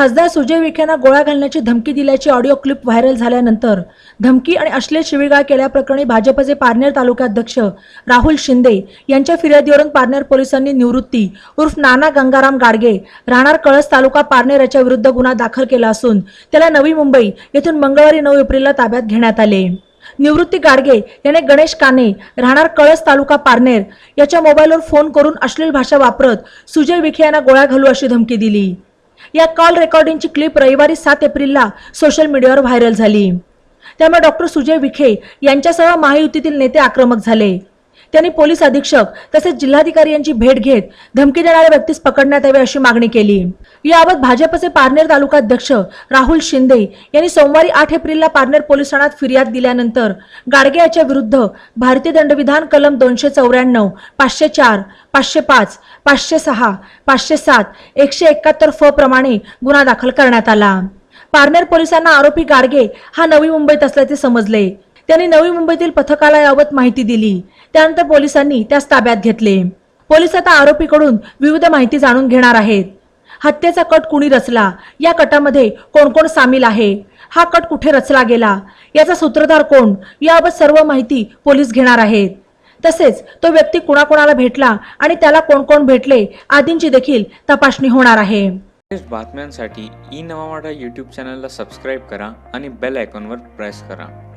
खासदार सुजय विखेंना गोळ्या घालण्याची धमकी दिल्याची ऑडिओ क्लिप व्हायरल झाल्यानंतर धमकी आणि अश्लील शिवीगाळ केल्याप्रकरणी भाजपचे पारनेर तालुकाध्यक्ष राहुल शिंदे यांच्या फिर्यादीवरून पारनेर पोलिसांनी निवृत्ती उर्फ नाना गंगाराम गाडगे राहणार कळस तालुका पारनेर याच्या विरुद्ध गुन्हा दाखल केला असून त्याला नवी मुंबई येथून मंगळवारी नऊ एप्रिलला ताब्यात घेण्यात आले. निवृत्ती गाडगे याने गणेश काने राहणार कळस तालुका पारनेर याच्या मोबाईलवर फोन करून अश्लील भाषा वापरत सुजय विखे यांना गोळ्या घालू अशी धमकी दिली. या कॉल रेकॉर्डिंगची क्लिप रविवारी सात एप्रिलला सोशल मीडियावर व्हायरल झाली. त्यामुळे डॉक्टर सुजय विखे यांच्यासह महायुतीतील नेते आक्रमक झाले. त्यांनी पोलीस अधीक्षक तसेच जिल्हाधिकारी यांची भेट घेत धमकी देणाऱ्या व्यक्तीस पकडण्यात यावे अशी मागणी केली. याबाबत भाजपचे पारनेर तालुकाध्यक्ष राहुल शिंदे यांनी सोमवारी आठ एप्रिलला पारनेर पोलीस ठाण्यात फिर्याद दिल्यानंतर गाडगे याच्या विरुद्ध भारतीय दंडविधान कलम दोनशे चौऱ्याण्णव पाचशे चार पाचशे पाच पाचशे सहा पाचशे सात एकशे एकाहत्तर फ प्रमाणे गुन्हा दाखल करण्यात आला. पारनेर पोलिसांना आरोपी गाडगे हा नवी मुंबईत असल्याचे समजले. त्यांनी नवी मुंबईतील पथकाला याबाबत माहिती दिली. त्यानंतर पोलिसांनी त्यास ताब्यात घेतले. पोलीस आता आरोपीकडून विविध माहिती जाणून घेणार आहेत. हत्येचा कट कुणी रचला? या कटामध्ये कोण कोण सामील आहे? हा कट कुठे रचला गेला? याचा सूत्रधार कोण? याबाबत सर्व माहिती पोलीस घेणार आहेत. तसेच तो व्यक्ती कुणाकुणाला भेटला आणि त्याला कोण कोण भेटले आदींची देखील तपासणी होणार आहे. बातम्यांसाठी ई नवा यूट्यूब चॅनलला सबस्क्राईब करा आणि बेल आयकॉनवर प्रेस करा.